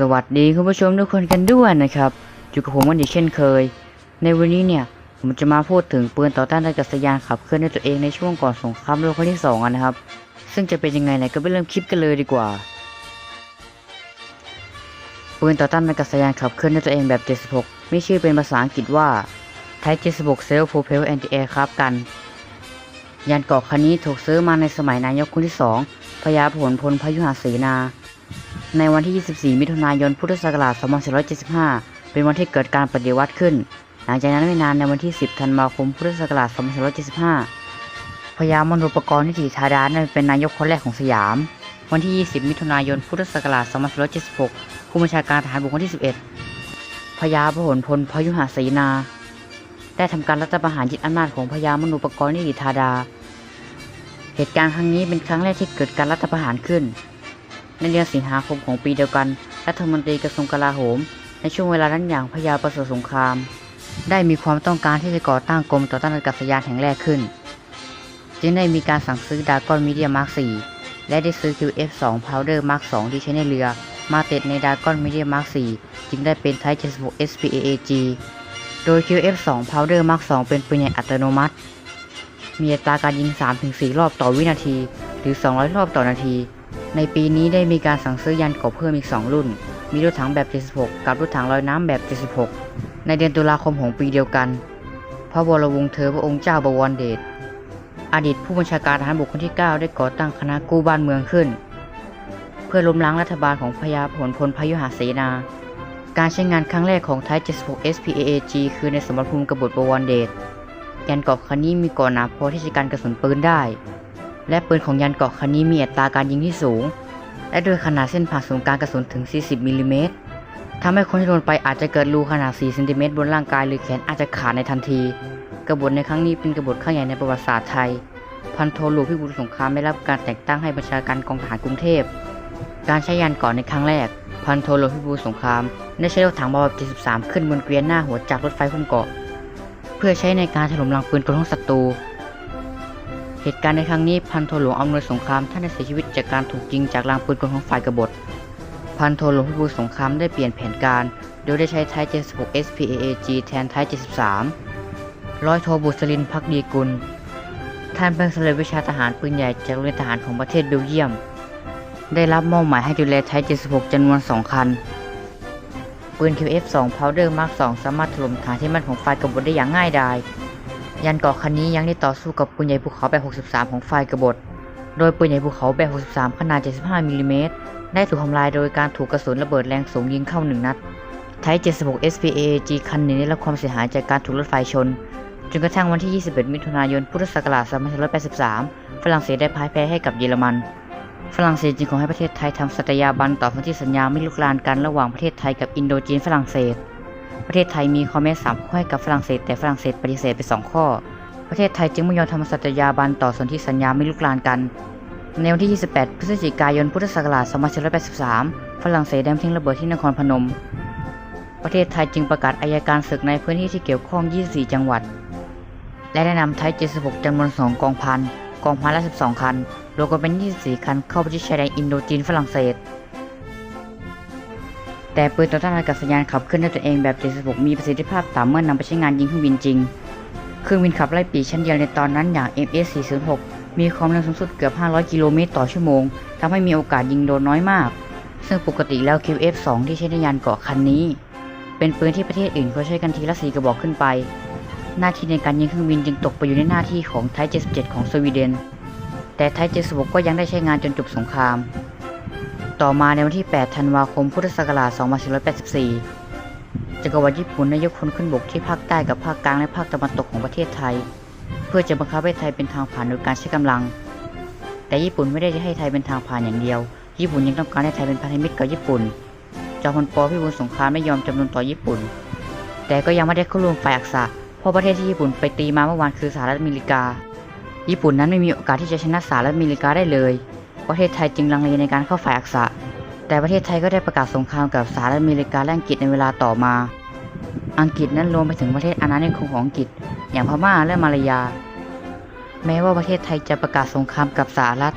สวัสดีคุณผู้ชมทุกคนกันด้วยนะครับอยู่กับผมวันอีกเช่นเคย ในวันนี้เนี่ยผมจะมาพูดถึงปืนต่อต้านอากาศยานขับเคลื่อนด้วยตัวเองในช่วงก่อนสงครามโลกครั้งที่สองนะครับ ซึ่งจะเป็นยังไงเนี่ยก็ไปเริ่มคลิปกันเลยดีกว่า ปืนต่อต้านอากาศยานขับเคลื่อนด้วยตัวเองแบบ 76 มีชื่อเป็นภาษาอังกฤษว่า Type 76 Self Propel Anti-Aircraft Gun ยานเกาะคันนี้ถูกซื้อมาในสมัยนายกคนที่สองพญาผลพลพยุหเสนา ในวันที่ 24 มิถุนายน พุทธศักราช 2475 เป็นวันที่เกิดการปฏิวัติขึ้น หลังจากนั้นไม่นานในวันที่ 10 ธันวาคม พุทธศักราช 2475 พญามนุปกรณ์นิติธาดาได้เป็นนายกคนแรกของสยาม วันที่ 20 มิถุนายน พุทธศักราช 2476 ผู้บัญชาการทหารบกคนที่ 11 พญาพหลพลพยุหเสนา ได้ทำการรัฐประหารยึดอำนาจของพญามนุปกรณ์นิติธาดา เหตุการณ์ครั้งนี้เป็นครั้งแรกที่เกิดการรัฐประหารขึ้น ในเดือนสิงหาคมของปีเดียวกัน รัฐมนตรีกระทรวงกลาโหม ในช่วงเวลานั้นอย่างพญาประสริสงคราม ได้มีความต้องการที่จะก่อตั้งกรมต่อต้านอากาศยานแห่งแรกขึ้น จึงได้มีการสั่งซื้อดากอนมีเดียมาร์ค4และได้ซื้อ QF2 Powder Mark 2ที่ใช้ในเรือ มาติดในดากอนมีเดียมาร์ค4จึงได้เป็น Type 76 SPAAG โดย QF2 Powder Mark 2เป็นปืนใหญ่อัตโนมัติ มีอัตราการยิง 3-4 รอบต่อวินาที หรือ 200 รอบต่อนาที ในปีนี้ได้มีการสั่งซื้อยานเกราะเพิ่มอีก 2 รุ่น มีรถถังแบบ 76 กับรถถังลอยน้ำแบบ 76 ในเดือนตุลาคมของปีเดียวกัน พระวรวงศ์เธอพระองค์เจ้าบวรเดช อดีตผู้บัญชาการทหารบกคนที่ 9 ได้ก่อตั้งคณะกู้บ้านเมืองขึ้น เพื่อล้มล้างรัฐบาลของพญาผลพลพยุหเสนา การใช้งานครั้งแรกของไทย76 SPAAG คือในสมรภูมิกบฏบวรเดชยานกราะคันนี้มีก่อหนาพอที่จะกันกระสุนปืนได้ และปืนของยานเกาะคันนี้มีอัตราการยิงที่สูง และโดยขนาดเส้นผ่าศูนย์กลางกระสุนถึง 40มิลลิเมตรทำให้คนที่โดนไปอาจจะเกิดรูขนาด 4 เซนติเมตรบนร่างกายหรือแขนอาจจะขาดในทันที กบฏในครั้งนี้เป็นกบฏครั้งใหญ่ในประวัติศาสตร์ไทย พันโทหลวงพิบูลสงครามได้รับการแต่งตั้งให้บัญชาการกองทหารกรุงเทพ การใช้ยานกราะในครั้งแรก พันโทหลวงพิบูลสงครามได้ใช้รถถังบอล73 ขึ้นบนเกวียนหน้าหัวจากรถไฟหุ้มเกาะ เพื่อใช้ในการถล่มรังปืนกลของศัตรู เหตุการณ์ในครั้งนี้พันโทหลวงอำนวยสงครามท่านได้เสียชีวิตจากการถูกยิงจากรังปืนกลของฝ่ายกบฏ พันโทหลวงพิบูลสงครามได้เปลี่ยนแผนการ โดยได้ใช้ไทย76 SPAAG แทนไทย73 ร้อยโทบุษลินพักดีกุล ท่านเป็นเสลวิชาทหารปืนใหญ่จากโรงเรียนทหารของประเทศเบลเยียม ได้รับมอบหมายให้ดูแลไทย76จำนวน 2 คัน ปืน QF2 Powder Mark 2 สามารถถล่มฐานที่มั่นของฝ่ายกบฏได้อย่างง่ายดาย ยันเกาะคันนี้ยังได้ต่อสู้กับปืนใหญ่ภูเขาแบบ 63 ของฝ่ายกบฏ โดยปืนใหญ่ภูเขาแบบ 63 ขนาด 75มิลลิเมตรได้ถูกทำลายโดยการถูกกระสุนระเบิดแรงสูงยิงเข้าหนึ่งนัด ไทย 76 SPAG คันหนึ่งได้รับความเสียหายจากการถูกรถไฟชน จนกระทั่งวันที่ 21 มิถุนายน พุทธศักราช 2583 ฝรั่งเศสได้พ่ายแพ้ให้กับเยอรมัน ฝรั่งเศสจึงขอให้ประเทศไทยทำสัตยาบันต่อสนธิสัญญาไม่ลุกลานกันระหว่างประเทศไทยกับอินโดจีนฝรั่งเศส ประเทศไทยมีข้อแม้สามข้อให้กับฝรั่งเศสแต่ฝรั่งเศสปฏิเสธไปสองข้อ ประเทศไทยจึงไม่ยอมทำสัตยาบันต่อสนธิสัญญาไม่ลุกลานกัน ในวันที่ 28 พฤศจิกายนพุทธศักราช2483 ฝรั่งเศสได้ทิ้งระเบิดที่นครพนม ประเทศไทยจึงประกาศอายการศึกในพื้นที่ที่เกี่ยวข้อง 24 จังหวัด และได้นำไทย 76จำนวน 2 กองพันกองพันละ 12 คันรวมกันเป็น 24 คันเข้าไปที่ชายแดนอินโดจีนฝรั่งเศส แต่ปืนต่อต้านอากาศยานขับเคลื่อนด้วยตัวเองแบบ 76 มีประสิทธิภาพต่ำเมื่อนำไปใช้งานยิงเครื่องบินจริง เครื่องบินขับไล่ปีกชั้นเดียวในตอนนั้นอย่าง MS-406 มีความเร็วสูงสุดเกือบ 500 กิโลเมตรต่อชั่วโมงทำให้มีโอกาสยิงโดนน้อยมาก ซึ่งปกติแล้ว QF2 ที่ใช้ในยานเกาะคันนี้ เป็นปืนที่ประเทศอื่นเขาใช้กันทีละสีกระบอกขึ้นไป หน้าที่ในการยิงเครื่องบินจึงตกไปอยู่ในหน้าที่ของไทย77 ของสวีเดน แต่ไทย76ก็ยังได้ใช้งานจนจบสงคราม ต่อมาในวันที่ 8 ธันวาคม พุทธศักราช 2484 จักรวรรดิญี่ปุ่นได้ยกพลขึ้นบกที่ภาคใต้กับภาคกลางและภาคตะวันตกของประเทศไทย เพื่อจะบังคับให้ไทยเป็นทางผ่านโดยการใช้กำลัง แต่ญี่ปุ่นไม่ได้ให้ไทยเป็นทางผ่านอย่างเดียว ญี่ปุ่นยังต้องการให้ไทยเป็นพันธมิตรกับญี่ปุ่น จอมพลปพิบูลสงครามไม่ยอมจำนนต่อญี่ปุ่น แต่ก็ยังไม่ได้เข้าร่วมฝ่ายอักษะเพราะประเทศที่ญี่ปุ่นไปตีมาเมื่อวานคือสหรัฐอเมริกา ญี่ปุ่นนั้นไม่มีโอกาสที่จะชนะสหรัฐอเมริกาได้เลย ประเทศไทยจึงลังเลในการเข้าฝ่ายอักษะ แต่ประเทศไทยก็ได้ประกาศสงครามกับสหรัฐอเมริกาและอังกฤษในเวลาต่อมา อังกฤษนั้นรวมไปถึงประเทศอาณานิคมของอังกฤษ อย่างพม่าและมาลายา แม้ว่าประเทศไทยจะประกาศสงครามกับสหรัฐ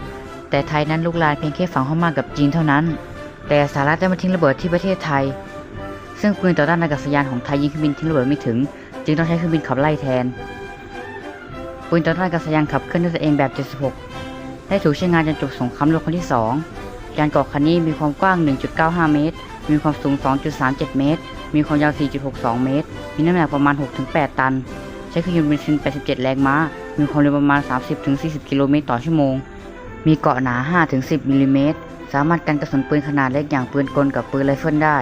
แต่ไทยนั้นลุกลานเพียงแค่ฝั่งพม่ากับจีนเท่านั้น แต่สหรัฐได้มาทิ้งระเบิดที่ประเทศไทย ซึ่งปืนต่อต้านอากาศยานของไทยยิงเครื่องบินทิ้งระเบิดไม่ถึง จึงต้องใช้เครื่องบินขับไล่แทนปืนต่อต้านอากาศยานขับเคลื่อนด้วยตัวเองแบบ 76 ได้ถูกใช้งานจนจบสงครามโลกครั้งที่ 2 ยานเกาะคันนี้มีความกว้าง 1.95 เมตร มีความสูง 2.37 เมตร มีความยาว 4.62 เมตร มีน้ำหนักประมาณ 6-8 ตัน ใช้เครื่องยนต์เบนซิน 87 แรงม้า มีความเร็วประมาณ 30-40 กิโลเมตรต่อชั่วโมง มีเกราะหนา 5-10 มิลลิเมตร สามารถกันกระสุนปืนขนาดเล็กอย่างปืนกลกับปืนไรเฟิลได้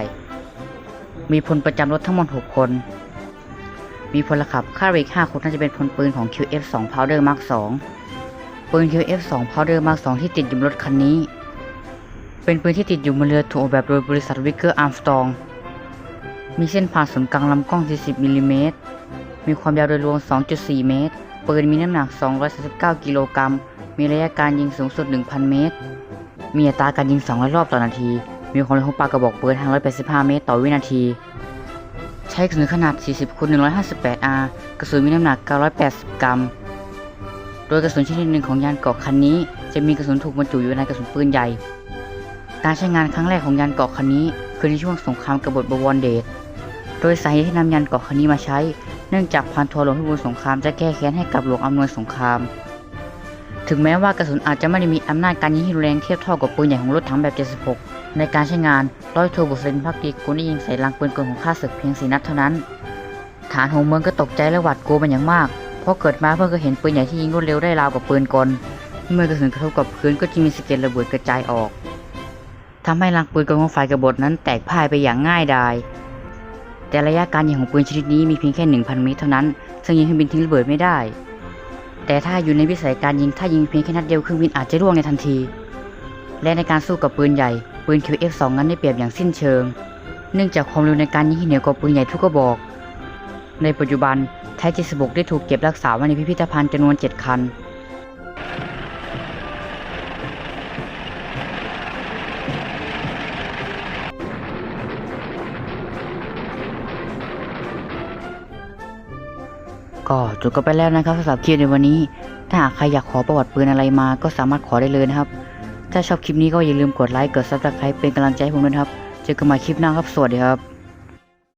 มีพลประจำรถทั้งหมด 6 คน มีพลขับค่าเรก5คนน่าจะเป็นพลปืนของ QF2 Powder Mark 2 ปืน QF2 Powder Mark 2ที่ติดอยู่บนรถคันนี้ เป็นปืนที่ติดอยู่บนเรือถูกออกแบบโดยบริษัทวิกเกอร์อาร์มสตองมีเส้นผ่าศูนย์กลางลำกล้อง 40 มิลลิเมตร มีความยาวโดยรวม 2.4 เมตร ปืนมีน้ำหนัก 239 กิโลกรัม มีระยะการยิงสูงสุด 1,000 เมตร มีอัตราการยิง 200 รอบต่อนาที มีความเร็วของปากกระบอกปืน585 เมตรต่อวินาที ใช้กระสุนขนาด 40คูณ158 R กระสุนมีน้ำหนัก 980 กรัม โดยกระสุนชนิดหนึ่งของยานเกราะคันนี้ จะมีกระสุนถูกบรรจุอยู่ในกระสุนปืนใหญ่ การใช้งานครั้งแรกของยานเกราะคันนี้ คือในช่วงสงครามกบฏบวรเดช โดยสาเหตุที่นำยานเกราะคันนี้มาใช้ เนื่องจากพันทัวหลวงพิบูลสงครามจะแก้แค้นให้กับหลวงอำนวยสงคราม ถึงแม้ว่ากระสุนอาจจะไม่ได้มีอำนาจการยิงที่รุนแรงเทียบเท่ากับปืนใหญ่ของรถถังแบบ 76 ในการใช้งานร้อยโทบุษรินพักดีกุลได้ยิงใส่ลังปืนกลของข้าศึกเพียงสีนัดเท่านั้น ฐานหัวเมืองก็ตกใจและหวาดกลัวเป็นอย่างมาก เพราะเกิดมาเพิ่งเคยเห็นปืนใหญ่ที่ยิงรวดเร็วได้ราวกับปืนกล เมื่อกระสุนกระทบกับพื้นก็จะมีสะเก็ดระเบิดกระจายออกทำให้ลังปืนกลของฝ่ายกบฏนั้นแตกพ่ายไปอย่างง่ายดาย แต่ระยะการยิงของปืนชนิดนี้มีเพียงแค่ 1,000 เมตรเท่านั้น ซึ่งยิงเครื่องบินทิ้งระเบิดไม่ได้ แต่ถ้าอยู่ในวิสัยการยิงถ้ายิงเพียงแค่นัดเดียวเครื่องบินอาจจะร่วงในทันที และในการสู้กับปืนใหญ่ปืน QF2 นั้นได้เปรียบอย่างสิ้นเชิง เนื่องจากความเร็วในการยิงที่เหนือกว่าปืนใหญ่ทุกกระบอก ในปัจจุบัน ไทย76ได้ถูกเก็บรักษาไว้ในพิพิธภัณฑ์จำนวน7คัน ก็จบกันไปแล้วนะครับสำหรับคลิปในวันนี้ ถ้าหากใครอยากขอประวัติปืนอะไรมาก็สามารถขอได้เลยนะครับ ถ้าชอบคลิปนี้ก็อย่าลืมกดไลค์กดซับสไครป์เป็นกำลังใจให้ผมด้วยครับ เจอกันใหม่คลิปหน้าครับ สวัสดีครับ